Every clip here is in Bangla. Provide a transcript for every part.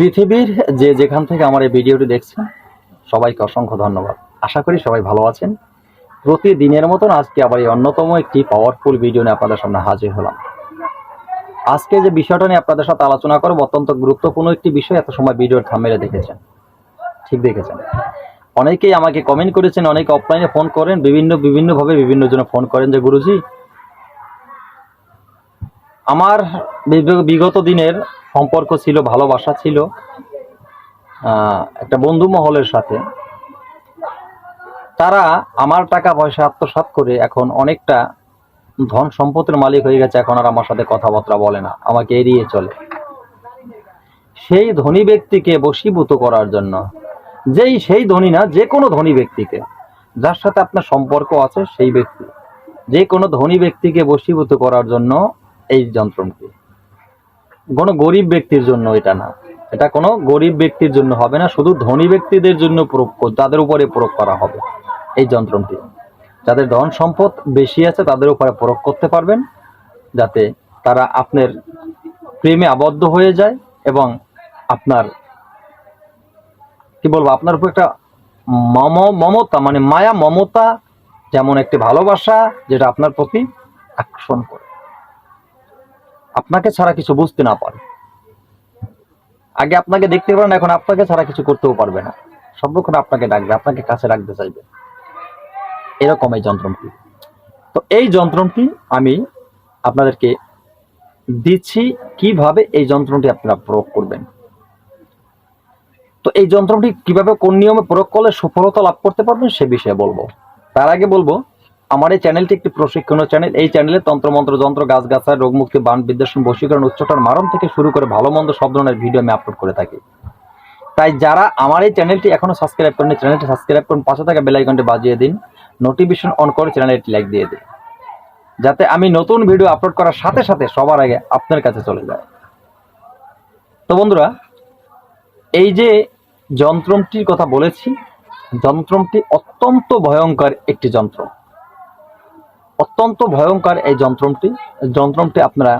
পৃথিবীর যে যেখান থেকে আমার এই ভিডিওটি দেখছেন, সবাইকে অসংখ্য ধন্যবাদ। আশা করি সবাই ভালো আছেন। প্রতিদিনের মতন আজকে আবার এই অন্যতম একটি পাওয়ারফুল ভিডিও নিয়ে আপনাদের সামনে হাজির হলাম। আজকে যে বিষয়টা নিয়ে আপনাদের সাথে আলোচনা করব, অত্যন্ত গুরুত্বপূর্ণ একটি বিষয়, এত সময় ভিডিওর থামেলে দেখেছেন। ঠিক দেখেছেন। অনেকেই আমাকে কমেন্ট করেছেন, অনেকে অফলাইনে ফোন করেন, বিভিন্ন, বিভিন্নভাবে বিভিন্ন জন ফোন করেন যে, গুরুজি, আমার বিগত দিনের সম্পর্ক ছিল, ভালোবাসা ছিল একটা বন্ধু মহলের সাথে। তারা আমার টাকা পয়সা আত্মসাৎ করে এখন অনেকটা ধন সম্পদের মালিক হয়ে গেছে, এখন আর আমার সাথে কথাবার্তা বলে না, আমাকে এড়িয়ে চলে। সেই ধনী ব্যক্তিকে বশীভূত করার জন্য, যেই সেই ধনী না, যে কোনো ধনী ব্যক্তিকে, যার সাথে আপনার সম্পর্ক আছে সেই ব্যক্তি, যে কোনো ধনী ব্যক্তিকে বশীভূত করার জন্য এই যন্ত্রটি কোনো গরিব ব্যক্তির জন্য এটা না। এটা কোনো গরিব ব্যক্তির জন্য হবে না, শুধু ধনী ব্যক্তিদের জন্য প্রয়োগ তাদের উপরে প্রয়োগ করা হবে। এই যন্ত্রটি যাদের ধন সম্পদ বেশি আছে, তাদের উপরে প্রয়োগ করতে পারবেন, যাতে তারা আপনার প্রেমে আবদ্ধ হয়ে যায় এবং আপনার, কি বলব, আপনার উপর একটা মম, মমতা মানে মায়া, মমতা যেমন একটি ভালোবাসা, যেটা আপনার প্রতি আকর্ষণ করে। আপনাকে ছাড়া কিছু বুঝতে না পারে। আগে আপনাকে দেখতে পারেন এখন আপনাকে ছাড়া কিছু করতেও পারবে না। সর্বক্ষণ আপনাকে ডাকবে, আপনাকে কাছে রাখতে চাইবে। এরকম এই যন্ত্রটি তো এই যন্ত্রটি আমি আপনাদেরকে দিচ্ছি কীভাবে এই যন্ত্রটি আপনারা প্রয়োগ করবেন। তো এই যন্ত্রটি কীভাবে কোন নিয়মে প্রয়োগ করলে সফলতা লাভ করতে পারবেন সে বিষয়ে বলব। তার আগে বলব আমার এই চ্যানেলটি একটি প্রশিক্ষণ চ্যানেল। এই চ্যানেলে তন্ত্রমন্ত্র, যন্ত্র গাছ গাছায় রোগমুক্তি, বান বিদ্বেষণ, বশীকরণ উচ্চটার মারণ থেকে শুরু করে ভালো মন্দ সব ধরনের ভিডিও আমি আপলোড করে থাকি। তাই যারা আমার এই চ্যানেলটি এখনও সাবস্ক্রাইব করেন চ্যানেলটি সাবস্ক্রাইব করুন, পাশে থাকা বেল আইকনটি বাজিয়ে দিন নোটিফিকেশন অন করে চ্যানেলে একটি লাইক দিয়ে দিন। যাতে আমি নতুন ভিডিও আপলোড করার সাথে সাথে সবার আগে আপনার কাছে চলে যায়। তো বন্ধুরা, এই যে যন্ত্রটির কথা বলেছি যন্ত্রটি অত্যন্ত ভয়ঙ্কর একটি যন্ত্র। অত্যন্ত ভয়ঙ্কর এই যন্ত্রটি যন্ত্রটি আপনারা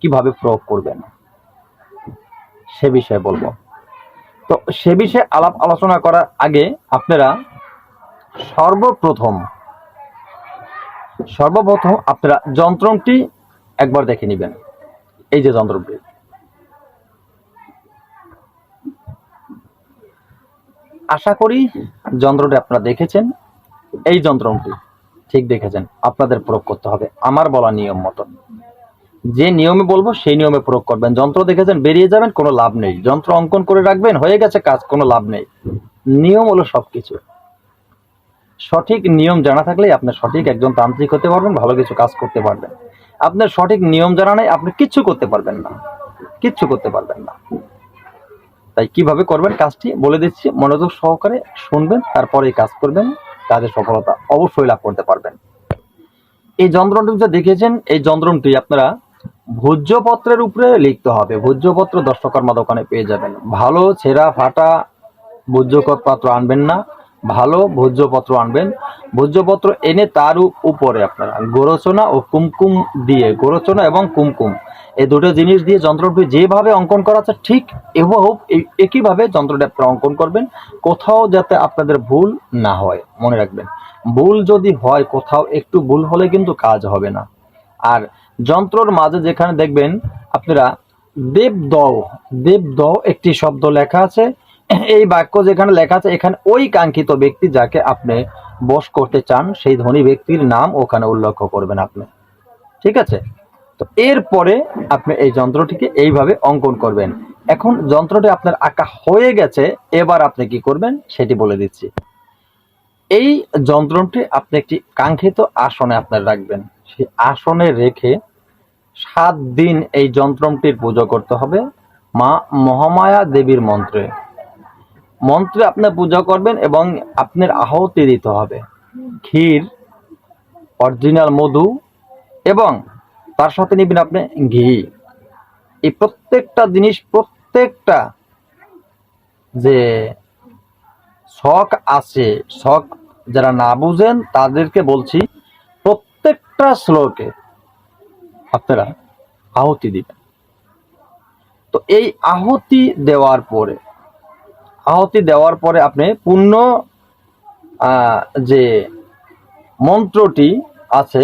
কীভাবে প্রয়োগ করবেন? সে বিষয়ে বলব। তো সে বিষয়ে আলাপ আলোচনা করার আগে আপনারা সর্বপ্রথম সর্বপ্রথম আপনারা যন্ত্রটি একবার দেখে নেবেন। এই যে যন্ত্রটি আশা করি যন্ত্রটি আপনারা দেখেছেন। এই যন্ত্রটি ঠিক দেখেছেন, আপনাদের প্রয়োগ করতে হবে। আমার বলা নিয়ম মতন যে নিয়মে বলব, সেই নিয়মে প্রয়োগ করবেন। যন্ত্র দেখেছেন, বেরিয়ে যাবেন, কোনো লাভ নেই। যন্ত্র অঙ্কন করে রাখবেন, হয়ে গেছে কাজ, কোনো লাভ নেই। নিয়ম হলো সবকিছু। সঠিক নিয়ম জানা থাকলেই আপনি সঠিক একজন তান্ত্রিক হতে পারবেন, ভালো কিছু কাজ করতে পারবেন। আপনার সঠিক নিয়ম জানা নেই, আপনি কিচ্ছু করতে পারবেন না। কিচ্ছু করতে পারবেন না। তাই কীভাবে করবেন কাজটি? বলে দিচ্ছি, মনোযোগ সহকারে শুনবেন তারপরে কাজ করবেন। কাজের সফলতা অবশ্যই লাভ করতে পারবেন। এই যন্ত্রটি যে দেখেছেন এই যন্ত্রটি আপনারা ভোজ্যপত্রের উপরে লিখতে হবে। ভোজ্যপত্র দর্শকর্মা দোকানে পেয়ে যাবেন। ভালো ছেঁড়া ফাটা ভোজ্যপত্র আনবেন না। ভালো ভোজ্যপত্র আনবেন। ভোজ্যপত্র এনে তার উপরে আপনারা গোরচনা ও কুমকুম দিয়ে, গোরচনা এবং কুমকুম এই দুটো জিনিস দিয়ে যন্ত্রটি যেভাবে অঙ্কন করা আছে, ঠিক এভাবে একইভাবে যন্ত্রটি আপনারা অঙ্কন করবেন। কোথাও যাতে আপনাদের ভুল না হয়, মনে রাখবেন। ভুল যদি হয়, কোথাও একটু ভুল হলে কিন্তু কাজ হবে না। আর যন্ত্রর মাঝে যেখানে দেখবেন, আপনারা দেবদহ দেবদহ একটি শব্দ লেখা আছে। এই বাক্য যেখানে লেখা আছে, এখানে ওই কাঙ্ক্ষিত ব্যক্তি যাকে আপনি বশ করতে চান, সেই ধনী ব্যক্তির নাম ওখানে উল্লেখ করবেন আপনি। ঠিক আছে? তো এরপরে আপনি এই যন্ত্রটিকে এইভাবে অঙ্কন করবেন। এখন যন্ত্রটি আপনার আঁকা হয়ে গেছে, এবার আপনি কি করবেন সেটি বলে দিচ্ছি। এই যন্ত্রটি আপনি একটি কাঙ্ক্ষিত আসনে আপনার রাখবেন। সেই আসনে রেখে সাত দিন এই যন্ত্রটির পুজো করতে হবে মা মহামায়া দেবীর মন্ত্রে। মন্ত্রে আপনি পূজা করবেন এবং আপনার আহতি দিতে হবে। ক্ষীর, অরিজিনাল মধু এবং তার সাথে নেবেন আপনি ঘি। এই প্রত্যেকটা জিনিস, প্রত্যেকটা যে শখ আছে, শখ যারা না বুঝেন, তাদেরকে বলছি, প্রত্যেকটা শ্লোকে আপনারা আহুতি দিবেন। তো এই আহতি দেওয়ার পরে, আহতি দেওয়ার পরে আপনি পূর্ণ যে মন্ত্রটি আছে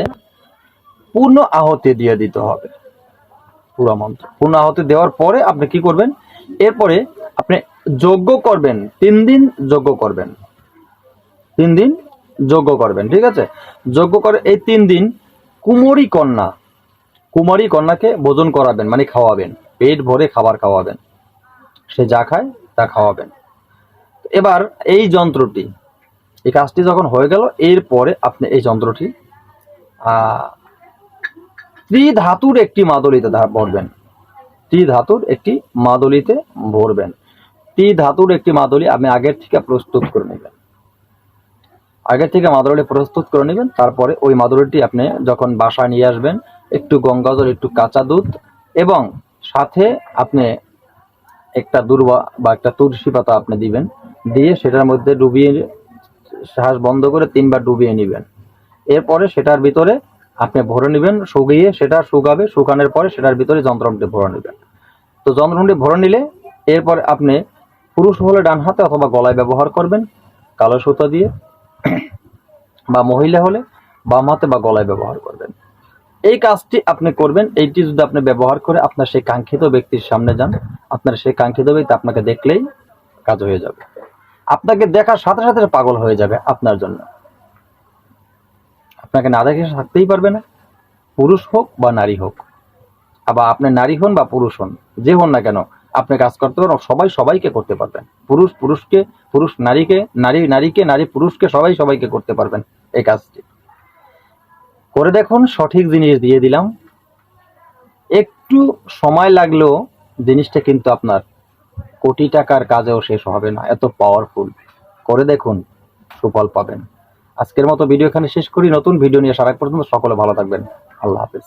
পূর্ণ আহতি দিয়ে দিতে হবে। পুরো মন্ত্র। পূর্ণ আহতি দেওয়ার পরে আপনি কি করবেন? এরপরে আপনি যজ্ঞ করবেন। তিন দিন যজ্ঞ করবেন। তিন দিন যজ্ঞ করবেন, ঠিক আছে? যজ্ঞ করে এই তিন দিন কুমোরি কন্যা, কুমারী কন্যাকে ভোজন করাবেন মানে খাওয়াবেন। পেট ভরে খাবার খাওয়াবেন। সে যা খায়, তা খাওয়াবেন। এবার এই যন্ত্রটি, এই কাজটি যখন হয়ে গেল, এরপরে আপনি এই যন্ত্রটি ত্রিধাতুর একটি মাদলিতে ভরবেন। ত্রিধাতুর একটি মাদলিতে ভরবেন। ত্রিধাতুর একটি মাদলি আপনি আগের থেকে প্রস্তুত করে নেবেন। আগের থেকে মাদুরি প্রস্তুত করে নেবেন, তারপরে ওই মাদুরিটি আপনি যখন বাসায় নিয়ে আসবেন, একটু গঙ্গা জল একটু কাঁচা দুধ এবং সাথে আপনি একটা দুর্বা বা একটা তুলসী পাতা আপনি দিবেন, দিয়ে সেটার মধ্যে ডুবিয়ে শ্বাস বন্ধ করে তিনবার ডুবিয়ে নেবেন। এরপরে সেটার ভিতরে আপনি ভরে নেবেন, শুকিয়ে সেটা শুকাবে, শুকানোর পরে সেটার ভিতরে যন্ত্রণটি ভরে নেবেন। তো যন্ত্রণটি ভরে নিলে এরপরে আপনি পুরুষ হলে ডান হাতে অথবা গলায় ব্যবহার করবেন, কালো সুতা দিয়ে, বা মহিলা হলে বাম হাতে বা গলায় ব্যবহার করবেন। এই কাজটি আপনি করবেন, এইটি যদি আপনি ব্যবহার করে আপনার সেই কাঙ্ক্ষিত ব্যক্তির সামনে যান, আপনার সেই কাঙ্ক্ষিত ব্যক্তি আপনাকে দেখলেই কাজ হয়ে যাবে। আপনাকে দেখার সাথে সাথে পাগল হয়ে যাবে আপনার জন্য। আপনাকে না দেখে থাকতেই পারবে না। পুরুষ হোক বা নারী হোক। আবার আপনি নারী হন বা পুরুষ হন, যে হন না কেন, আপনি কাজ করতে পারেন সবাই সবাইকে করতে পারবেন। পুরুষ পুরুষকে, পুরুষ নারীকে, নারী নারীকে, নারী পুরুষকে সবাই সবাইকে করতে পারবেন এই কাজটি। করে দেখুন, সঠিক জিনিস দিয়ে দিলাম। একটু সময় লাগলেও জিনিসটা কিন্তু আপনার কোটি টাকার কাজেও শেষ হবে না, এত পাওয়ারফুল করে দেখুন, সুফল পাবেন। আজকের মতো ভিডিও এখানে শেষ করি। নতুন ভিডিও নিয়ে সারা পর্যন্ত সকলে ভালো থাকবেন। আল্লাহ হাফেজ।